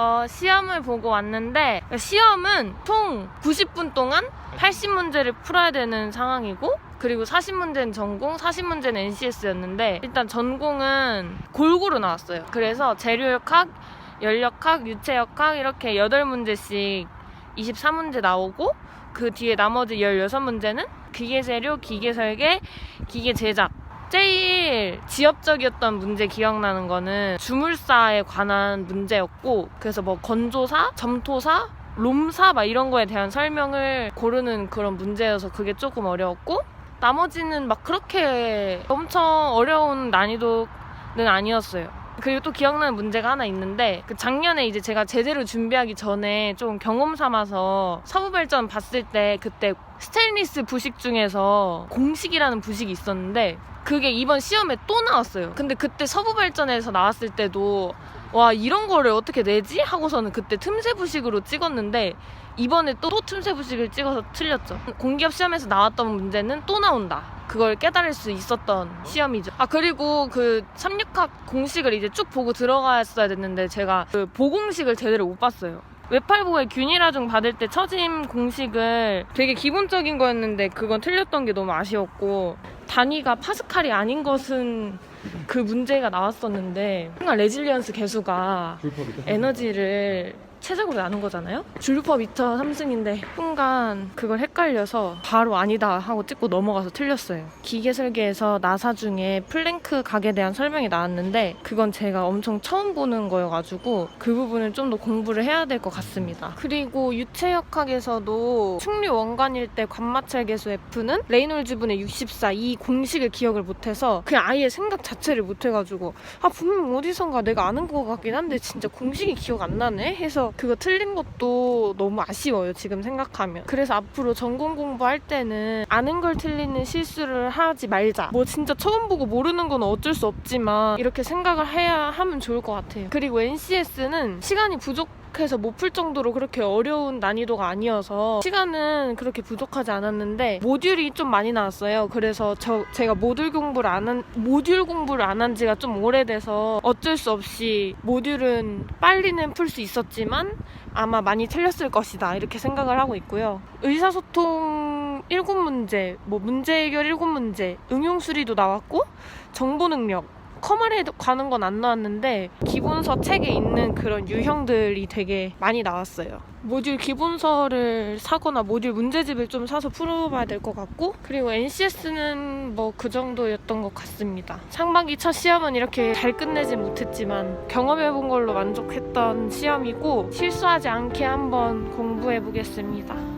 어, 시험을 보고 왔는데 시험은 총 90분 동안 80문제를 풀어야 되는 상황이고 그리고 40문제는 전공, 40문제는 NCS였는데 일단 전공은 골고루 나왔어요. 그래서 재료역학, 연력학, 유체역학 이렇게 8문제씩 24문제 나오고 그 뒤에 나머지 16문제는 기계재료, 기계설계, 기계제작 제일 지엽적이었던 문제 기억나는 거는 주물사에 관한 문제였고 그래서 뭐 건조사, 점토사, 롬사 막 이런 거에 대한 설명을 고르는 그런 문제여서 그게 조금 어려웠고 나머지는 막 그렇게 엄청 어려운 난이도는 아니었어요. 그리고 또 기억나는 문제가 하나 있는데 그 작년에 이제 제가 제대로 준비하기 전에 좀 경험 삼아서 서부발전 봤을 때 그때 스테인리스 부식 중에서 공식이라는 부식이 있었는데 그게 이번 시험에 또 나왔어요. 근데 그때 서부발전에서 나왔을 때도 와 이런 거를 어떻게 내지 하고서는 그때 틈새 부식으로 찍었는데 이번에 또, 또 틈새 부식을 찍어서 틀렸죠. 공기업 시험에서 나왔던 문제는 또 나온다. 그걸 깨달을 수 있었던 시험이죠. 아 그리고 그 삼육학 공식을 이제 쭉 보고 들어갔어야 됐는데 제가 그 보공식을 제대로 못 봤어요. 웹팔보에 균일화중 받을 때 처짐 공식을 되게 기본적인 거였는데 그건 틀렸던 게 너무 아쉬웠고 단위가 파스칼이 아닌 것은 그 문제가 나왔었는데 순간 레질리언스 개수가 에너지를 최적으로 나눈 거잖아요? 줄퍼 미터 3승인데 순간 그걸 헷갈려서 바로 아니다 하고 찍고 넘어가서 틀렸어요. 기계 설계에서 나사 중에 플랭크 각에 대한 설명이 나왔는데 그건 제가 엄청 처음 보는 거여가지고 그 부분을 좀 더 공부를 해야 될 것 같습니다. 그리고 유체역학에서도 충류 원관일 때 관마찰 계수 F는 레이놀즈 분의 64 이 공식을 기억을 못해서 그냥 아예 생각 자체를 못해가지고 아 분명 어디선가 내가 아는 것 같긴 한데 진짜 공식이 기억 안 나네 해서 그거 틀린 것도 너무 아쉬워요 지금 생각하면. 그래서 앞으로 전공 공부할 때는 아는 걸 틀리는 실수를 하지 말자. 뭐 진짜 처음 보고 모르는 건 어쩔 수 없지만 이렇게 생각을 해야 하면 좋을 것 같아요. 그리고 NCS는 시간이 부족 해서 못 풀 정도로 그렇게 어려운 난이도가 아니어서 시간은 그렇게 부족하지 않았는데 모듈이 좀 많이 나왔어요. 그래서 저 제가 모듈 공부를 안 한 모듈 공부를 안 한 지가 좀 오래돼서 어쩔 수 없이 모듈은 빨리는 풀 수 있었지만 아마 많이 틀렸을 것이다 이렇게 생각을 하고 있고요. 의사소통 7문제, 뭐 문제 해결 7문제, 응용 수리도 나왔고 정보 능력 커머에 관한 건안 나왔는데 기본서 책에 있는 그런 유형들이 되게 많이 나왔어요. 모듈 기본서를 사거나 모듈 문제집을 좀 사서 풀어봐야 될 것 같고 그리고 NCS는 뭐 그 정도였던 것 같습니다. 상반기 첫 시험은 이렇게 잘 끝내진 못했지만 경험해본 걸로 만족했던 시험이고 실수하지 않게 한번 공부해보겠습니다.